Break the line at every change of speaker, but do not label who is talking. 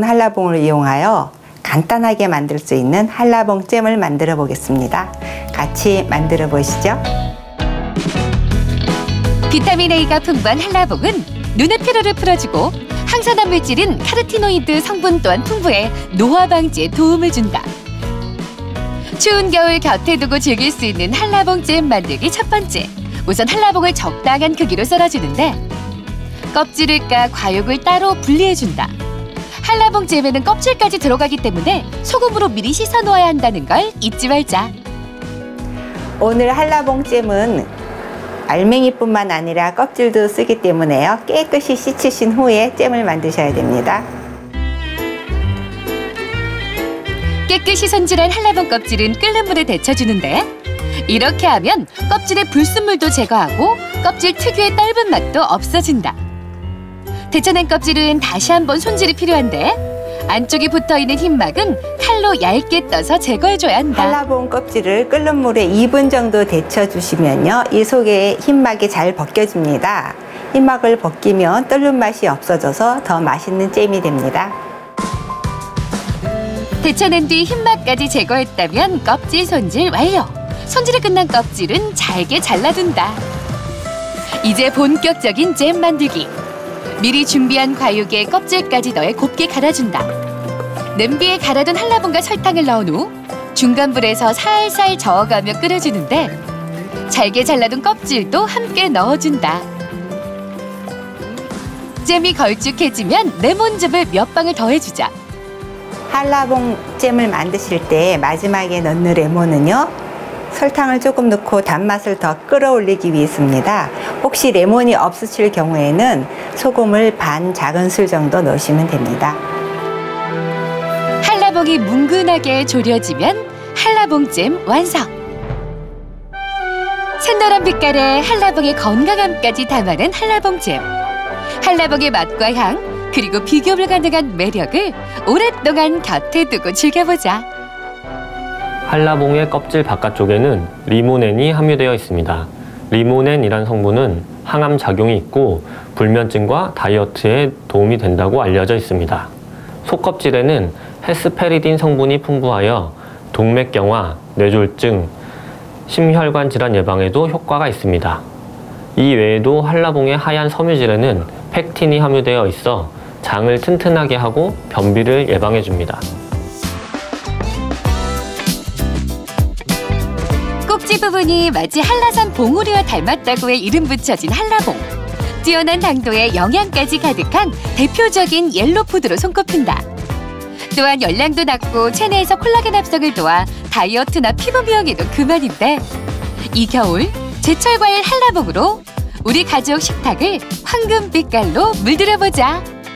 한라봉을 이용하여 간단하게 만들 수 있는 한라봉 잼을 만들어 보겠습니다. 같이 만들어 보시죠.
비타민 A가 풍부한 한라봉은 눈의 피로를 풀어주고 항산화 물질인 카르티노이드 성분 또한 풍부해 노화 방지에 도움을 준다. 추운 겨울 곁에 두고 즐길 수 있는 한라봉 잼 만들기 첫 번째. 우선 한라봉을 적당한 크기로 썰어주는데 껍질을 까 과육을 따로 분리해준다. 한라봉 잼에는 껍질까지 들어가기 때문에 소금으로 미리 씻어 놓아야 한다는 걸 잊지 말자.
오늘 한라봉 잼은 알맹이뿐만 아니라 껍질도 쓰기 때문에요. 깨끗이 씻으신 후에 잼을 만드셔야 됩니다.
깨끗이 손질한 한라봉 껍질은 끓는 물에 데쳐주는데 이렇게 하면 껍질의 불순물도 제거하고 껍질 특유의 떫은 맛도 없어진다. 데쳐낸 껍질은 다시 한번 손질이 필요한데 안쪽에 붙어있는 흰막은 칼로 얇게 떠서 제거해줘야 한다.
한라봉 껍질을 끓는 물에 2분 정도 데쳐주시면요. 이 속에 흰막이 잘 벗겨집니다. 흰막을 벗기면 끓는 맛이 없어져서 더 맛있는 잼이 됩니다.
데쳐낸 뒤 흰막까지 제거했다면 껍질 손질 완료. 손질이 끝난 껍질은 잘게 잘라둔다. 이제 본격적인 잼 만들기. 미리 준비한 과육에 껍질까지 넣어 곱게 갈아준다. 냄비에 갈아둔 한라봉과 설탕을 넣은 후 중간 불에서 살살 저어가며 끓여주는데 잘게 잘라둔 껍질도 함께 넣어준다. 잼이 걸쭉해지면 레몬즙을 몇 방울 더해주자.
한라봉 잼을 만드실 때 마지막에 넣는 레몬은요. 설탕을 조금 넣고 단맛을 더 끌어올리기 위해서입니다. 혹시 레몬이 없으실 경우에는 소금을 반 작은술 정도 넣으시면 됩니다.
한라봉이 뭉근하게 졸여지면 한라봉잼 완성! 샛노란 빛깔에 한라봉의 건강함까지 담아낸 한라봉잼. 한라봉의 맛과 향, 그리고 비교 불가능한 매력을 오랫동안 곁에 두고 즐겨보자.
한라봉의 껍질 바깥쪽에는 리모넨이 함유되어 있습니다. 리모넨이란 성분은 항암 작용이 있고 불면증과 다이어트에 도움이 된다고 알려져 있습니다. 속껍질에는 헤스페리딘 성분이 풍부하여 동맥경화, 뇌졸중, 심혈관 질환 예방에도 효과가 있습니다. 이 외에도 한라봉의 하얀 섬유질에는 팩틴이 함유되어 있어 장을 튼튼하게 하고 변비를 예방해 줍니다.
꼭지 부분이 마치 한라산 봉우리와 닮았다고 해 이름 붙여진 한라봉. 뛰어난 당도에 영양까지 가득한 대표적인 옐로푸드로 손꼽힌다. 또한 열량도 낮고 체내에서 콜라겐 합성을 도와 다이어트나 피부 미용에도 그만인데 이 겨울 제철 과일 한라봉으로 우리 가족 식탁을 황금 빛깔로 물들여보자.